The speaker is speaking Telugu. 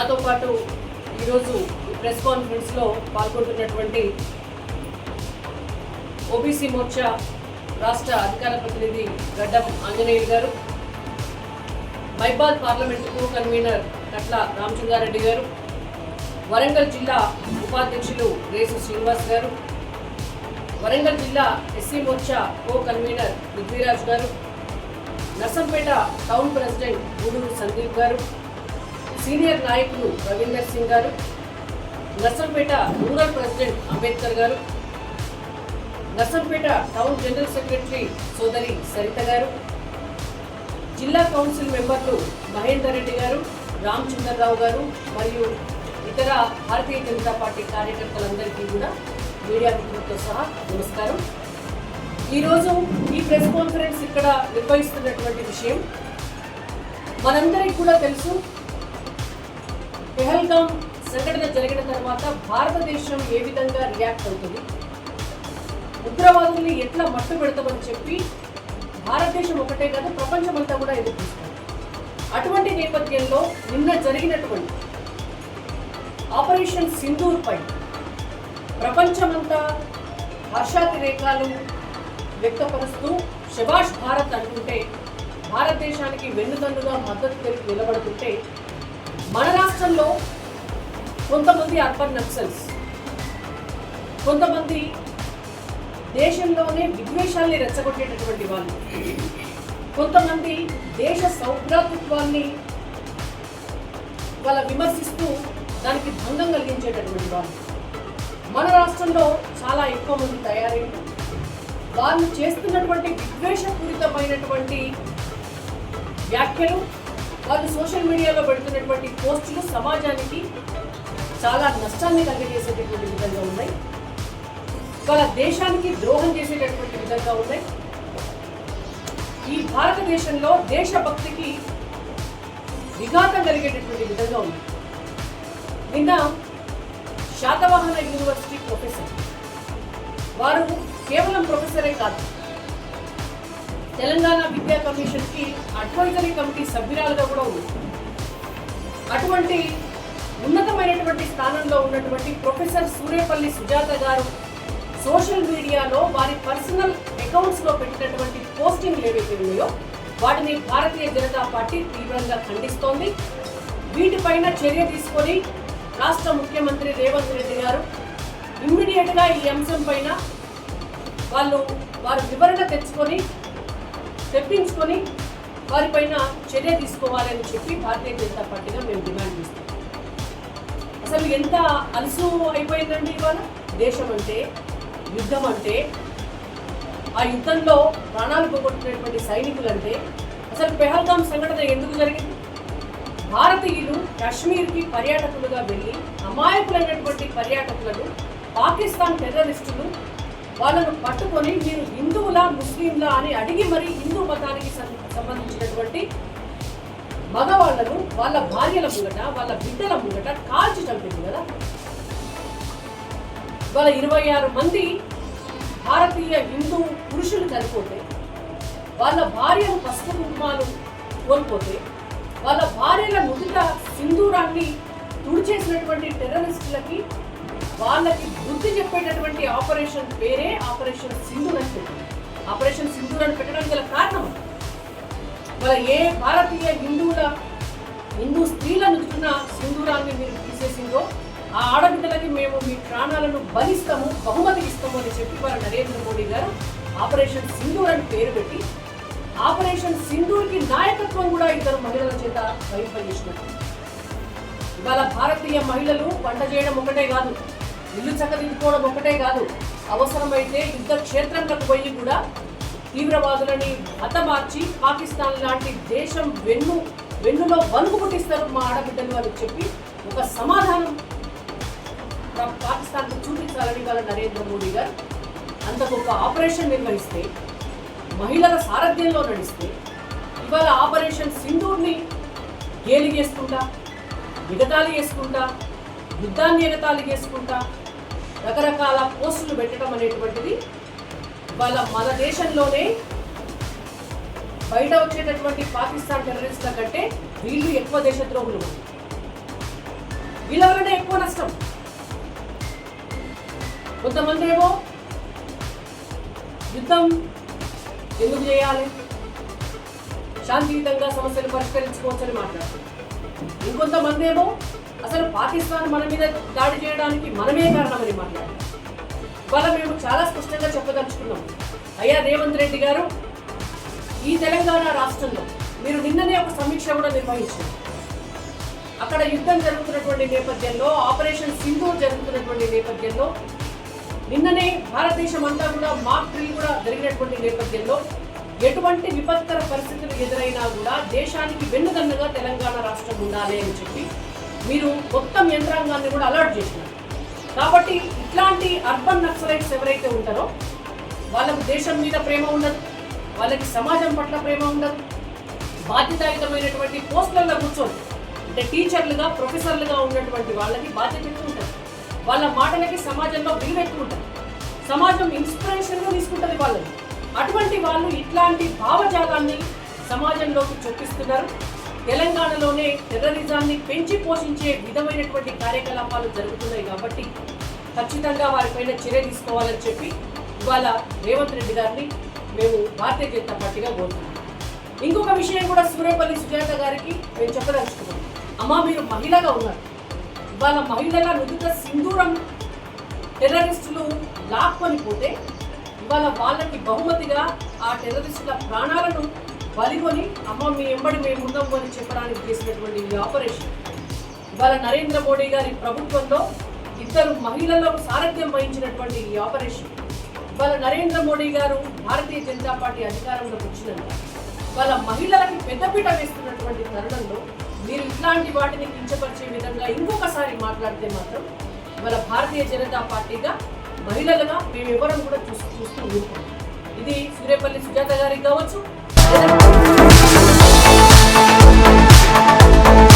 నాతో పాటు ఈరోజు ప్రెస్ కాన్ఫరెన్స్లో పాల్గొంటున్నటువంటి ఓబీసీ మోర్చా రాష్ట్ర అధికార ప్రతినిధి గడ్డం Anjaneyulu garu మైబాద్ parliament co convener Katla Ramachandra Reddy garu Warangal జిల్లా ఉపాధ్యక్షులు రేసు శ్రీనివాస్ గారు వరంగల్ జిల్లా SC Morcha co convener Prithviraj garu Narsampet town president Guduru Sandeep garu senior నాయకులు రవీందర్ సింగ్ గారు నర్సంపేట రూరల్ ప్రెసిడెంట్ అంబేద్కర్ గారు నర్సంపేట టౌన్ జనరల్ సెక్రటరీ సోదరి సరిత గారు జిల్లా కౌన్సిల్ మెంబర్లు మహేందర్ రెడ్డి గారు రామచంద్రరావు గారు మరియు ఇతర భారతీయ జనతా పార్టీ కార్యకర్తలందరికీ కూడా మీడియా మిత్రులతో సహా నమస్కారం. ఈరోజు ఈ ప్రెస్ కాన్ఫరెన్స్ ఇక్కడ నిర్వహిస్తున్నటువంటి విషయం. మనందరికీ కూడా తెలుసు పెహల్గాం సంఘటన జరిగిన తర్వాత భారతదేశం ఏ విధంగా రియాక్ట్ అవుతుంది? ఉగ్రవాదుల్ని ఎట్లా మట్టు పెడతామని చెప్పి భారతదేశం ఒకటే కాదు ప్రపంచమంతా కూడా ఎదుర్కొస్తుంది అటువంటి నేపథ్యంలో నిన్న జరిగినటువంటి ఆపరేషన్ సింధూర్ పై ప్రపంచమంతా హర్షాతిరేకాలు వ్యక్తపరుస్తూ శభాష్ భారత్ అంటుంటే భారతదేశానికి వెన్నుదన్నుగా మద్దతు తెలిపి నిలబడుతుంటే మన రాష్ట్రంలో కొంతమంది అర్బన్ నక్సల్స్ కొంతమంది దేశంలోనే విద్వేషాల్ని రెచ్చగొట్టేటటువంటి వాళ్ళు. కొంతమంది దేశ సౌభ్రాతృత్వాన్ని వాళ్ళ విమర్శిస్తూ దానికి భంగం కలిగించేటటువంటి వాళ్ళు. మన రాష్ట్రంలో చాలా ఎక్కువ మంది తయారైంది వాళ్ళు చేస్తున్నటువంటి విద్వేషపూరితమైనటువంటి వ్యాఖ్యలు వాళ్ళు సోషల్ మీడియాలో పెడుతున్నటువంటి పోస్టులు సమాజానికి చాలా నష్టాన్ని కలిగజేసేటటువంటి విధంగా ఉన్నాయి. వాళ్ళ దేశానికి ద్రోహం చేసేటటువంటి విధంగా ఉన్నాయి. ఈ భారతదేశంలో దేశభక్తికి విఘాతం కలిగేటటువంటి విధంగా ఉంది నిన్న శాతవాహన యూనివర్సిటీ ప్రొఫెసర్ వారు కేవలం ప్రొఫెసరే కాదు తెలంగాణ విద్యా కమిషన్కి అడ్వైజరీ కమిటీ సభ్యురాలుగా కూడా ఉంది. అటువంటి ఉన్నతమైనటువంటి స్థానంలో ఉన్నటువంటి ప్రొఫెసర్ సూర్యపల్లి సుజాత గారు సోషల్ మీడియాలో వారి పర్సనల్ అకౌంట్స్లో పెట్టినటువంటి పోస్టింగ్లు ఏవైతే ఉన్నాయో వాటిని భారతీయ జనతా పార్టీ తీవ్రంగా ఖండిస్తోంది. వీటిపైన చర్య తీసుకొని రాష్ట్ర ముఖ్యమంత్రి రేవంత్ రెడ్డి గారు ఇమ్మీడియట్గా ఈ అంశం పైన వాళ్ళు వారు వివరణ తెచ్చుకొని తెప్పించుకొని వారిపైన చర్య తీసుకోవాలని చెప్పి భారతీయ జనతా పార్టీగా మేము డిమాండ్ చేస్తాం. అసలు ఎంత అలసు అయిపోయిందండి ఇవాళ? దేశం అంటే యుద్ధం అంటే ఆ యుద్ధంలో ప్రాణాలు పోగొట్టినటువంటి సైనికులంటే అసలు పెహల్గాం సంఘటన ఎందుకు జరిగింది? భారతీయులు కాశ్మీర్కి పర్యాటకులుగా వెళ్ళి అమాయకులైనటువంటి పర్యాటకులను పాకిస్తాన్ టెర్రరిస్టులు వాళ్ళను పట్టుకొని మీరు హిందువులా ముస్లింలా అని అడిగి మరి హిందూ మతానికి సంబంధించినటువంటి మగవాళ్ళను వాళ్ళ భార్యల ముంగట వాళ్ళ బిడ్డల ముంగట కాల్చి చంపింది కదా. వాళ్ళ ఇరవై ఆరు మంది భారతీయ హిందూ పురుషులు చనిపోతే వాళ్ళ భార్యలు పసుపు కుటుంబాలు కోల్పోతే వాళ్ళ భార్యల నుదుట సింధూరాన్ని తుడిచేసినటువంటి టెర్రరిస్టులకి వాళ్ళకి బుద్ధి చెప్పేటటువంటి ఆపరేషన్ పేరే ఆపరేషన్ సింధు అని ఆపరేషన్ సింధు అని పెట్టడానికి గల కారణం? వాళ్ళ ఏ భారతీయ హిందువుల హిందూ స్త్రీల నుదుటిన సింధూరాన్ని మీరు తీసేసిందో ఆ ఆడబిడ్డలకి మేము మీ ప్రాణాలను బలిస్తాము బహుమతి ఇస్తాము అని చెప్పి వారు నరేంద్ర మోడీ గారు ఆపరేషన్ సింధూర్ అని పేరు పెట్టి ఆపరేషన్ సింధూర్కి నాయకత్వం కూడా ఇద్దరు మహిళల చేత వహింపజేసినట్టు ఇవాళ భారతీయ మహిళలు వంట చేయడం ఒకటే కాదు. ఇల్లు చక్కదిద్దుకోవడం ఒకటే కాదు అవసరమైతే యుద్ధ క్షేత్రంలోకి పోయి కూడా తీవ్రవాదులని హతమార్చి పాకిస్తాన్ లాంటి దేశం వెన్ను వెన్నులో వణుకు పుట్టిస్తారు మా ఆడబిడ్డలు అని చెప్పి ఒక సమాధానం పా- పాకిస్తాన్కు చూపించాలని వాళ్ళ నరేంద్ర మోడీ గారు. అంత గొప్ప ఆపరేషన్ నిర్వహిస్తే మహిళల సారథ్యంలో నడిస్తే ఇవాళ ఆపరేషన్ సింధూర్ని గేలి చేసుకుంటా ఎగతాళి చేసుకుంటా యుద్ధాన్ని ఎగతాళి చేసుకుంటా రకరకాల పోస్టులు పెట్టడం అనేటువంటిది వాళ్ళ మన దేశంలోనే బయట వచ్చేటటువంటి పాకిస్తాన్ టెర్రరిస్టుల కంటే వీళ్ళు ఎక్కువ దేశద్రోహులు. వీళ్ళ వల్లనే ఎక్కువ నష్టం. కొంతమంది ఏమో యుద్ధం ఎందుకు చేయాలి? శాంతియుతంగా సమస్యలు పరిష్కరించుకోవచ్చని మాట్లాడుతున్నారు. ఇంకొంతమంది ఏమో అసలు పాకిస్తాన్ మన మీద దాడి చేయడానికి మనమే కారణమని మాట్లాడారు. ఇవాళ మేము చాలా స్పష్టంగా చెప్పదలుచుకున్నాం. అయ్యా రేవంత్ రెడ్డి గారు ఈ తెలంగాణ రాష్ట్రంలో మీరు నిన్ననే ఒక సమీక్ష కూడా నిర్వహించారు. అక్కడ యుద్ధం జరుగుతున్నటువంటి నేపథ్యంలో ఆపరేషన్ సింధూర్ జరుగుతున్నటువంటి నేపథ్యంలో నిన్ననే భారతదేశం అంతా కూడా మాక్ డ్రిల్ కూడా జరిగినటువంటి నేపథ్యంలో ఎటువంటి విపత్కర పరిస్థితులు ఎదురైనా కూడా దేశానికి వెన్నుదన్నుగా తెలంగాణ రాష్ట్రం ఉండాలి అని చెప్పి మీరు మొత్తం యంత్రాంగాన్ని కూడా అలర్ట్ చేసినారు. కాబట్టి ఇట్లాంటి అర్బన్ నక్సలైట్స్ ఎవరైతే ఉంటారో వాళ్ళకు దేశం మీద ప్రేమ ఉండదు వాళ్ళకి సమాజం పట్ల ప్రేమ ఉండదు. బాధ్యతాయుతమైనటువంటి పోస్టులలో కూర్చొని అంటే టీచర్లుగా ప్రొఫెసర్లుగా ఉన్నటువంటి వాళ్ళకి బాధ్యత ఎక్కువ ఉంటుంది. వాళ్ళ మాటలకి సమాజంలో విలువ ఎక్కువ ఉంటుంది. సమాజం ఇన్స్పిరేషన్గా తీసుకుంటుంది వాళ్ళని అటువంటి వాళ్ళు ఇట్లాంటి భావజాలాన్ని సమాజంలోకి చూపిస్తున్నారు తెలంగాణలోనే టెర్రరిజాన్ని పెంచి పోషించే విధమైనటువంటి కార్యకలాపాలు జరుగుతున్నాయి కాబట్టి ఖచ్చితంగా వారిపైన చర్య తీసుకోవాలని చెప్పి ఇవాళ రేవంత్ రెడ్డి గారిని మేము భారతీయ జనతా పార్టీగా కోరుతున్నాం. ఇంకొక విషయం కూడా సూర్యపల్లి సుజాత గారికి మేము చెప్పదలుచుకున్నాం అమ్మా మీరు మహిళగా ఉన్నారు. ఇవాళ మహిళల నుదుట సింధూరం టెర్రరిస్టులు లాక్కొని పోతే ఇవాళ వాళ్ళకి బహుమతిగా ఆ టెర్రరిస్టుల ప్రాణాలను బలికొని అమ్మ మీ ఎంబడి మేము ఉన్నాము అని చెప్పడానికి చేసినటువంటి ఈ ఆపరేషన్ ఇవాళ నరేంద్ర మోడీ గారి ప్రభుత్వంలో ఇద్దరు మహిళలకు సారథ్యం వహించినటువంటి ఈ ఆపరేషన్ ఇవాళ నరేంద్ర మోడీ గారు భారతీయ జనతా పార్టీ అధికారంలోకి వచ్చినాక వాళ్ళ మహిళలకి పెద్దపీట వేస్తున్నటువంటి తరుణంలో మీరు ఇట్లాంటి వాటిని కించపరిచే విధంగా ఇంకొకసారి మాట్లాడితే మాత్రం ఇవాళ భారతీయ జనతా పార్టీగా మహిళలుగా మేము ఎవరం కూడా చూస్తూ చూస్తూ ఊరుకోం ఇది సూర్యపల్లి సుజాత గారికి కావచ్చు Thank you.